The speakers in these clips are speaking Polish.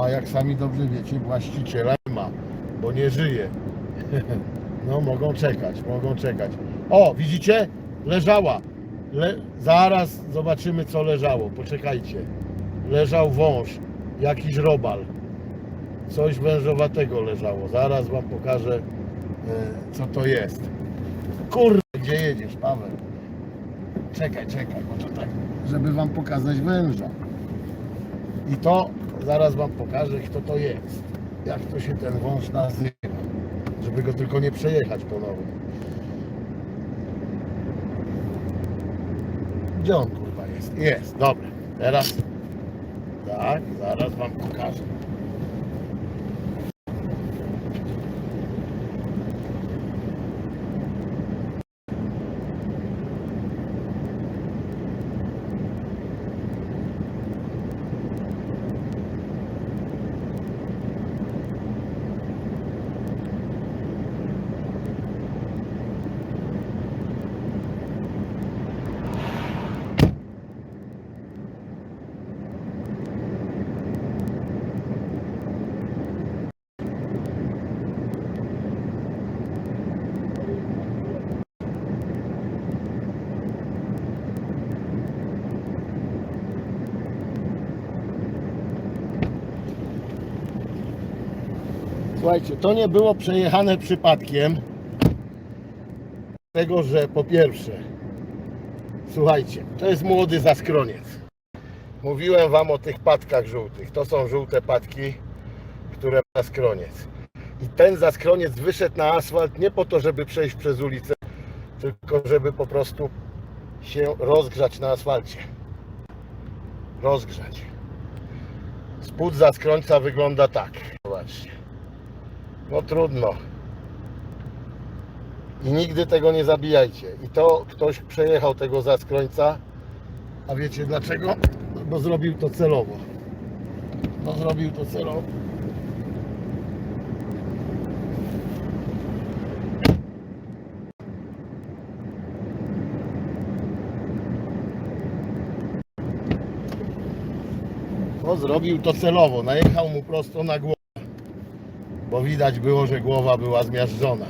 A jak sami dobrze wiecie, właściciela nie ma, bo nie żyje. No mogą czekać, mogą czekać. O, widzicie? Leżała. Le... Zaraz zobaczymy co leżało. Poczekajcie. Leżał wąż, jakiś robal. Coś wężowatego leżało. Zaraz wam pokażę e, co to jest. Kurde, gdzie jedziesz, Paweł? Czekaj, czekaj, bo to tak, żeby wam pokazać węża. I to zaraz wam pokażę, kto to jest. Jak to się ten wąż nazywa. Żeby go tylko nie przejechać ponownie. Gdzie on kurwa jest? Jest, dobra. Teraz tak, zaraz wam pokażę. Słuchajcie, to nie było przejechane przypadkiem. Tego, że po pierwsze, słuchajcie, to jest młody zaskroniec. Mówiłem wam o tych patkach żółtych. To są żółte patki, które ma zaskroniec. I ten zaskroniec wyszedł na asfalt nie po to, żeby przejść przez ulicę, tylko żeby po prostu się rozgrzać na asfalcie. Rozgrzać. Spód zaskrońca wygląda tak. Zobaczcie. No trudno. I nigdy tego nie zabijajcie. I to ktoś przejechał tego zaskrońca. A wiecie dlaczego? Bo zrobił to celowo. No zrobił to celowo. No zrobił to celowo. Najechał mu prosto na głowę bo widać było, że głowa była zmiażdżona.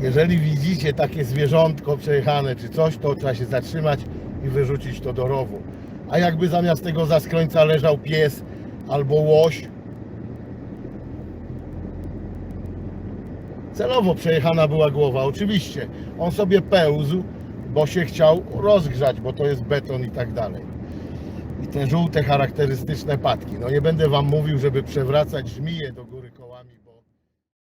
Jeżeli widzicie takie zwierzątko przejechane czy coś, to trzeba się zatrzymać i wyrzucić to do rowu. A jakby zamiast tego zaskrońca leżał pies albo łoś, celowo przejechana była głowa, oczywiście. On sobie pełzł, bo się chciał rozgrzać, bo to jest beton i tak dalej i te żółte charakterystyczne patki. No nie będę wam mówił, żeby przewracać żmiję do góry.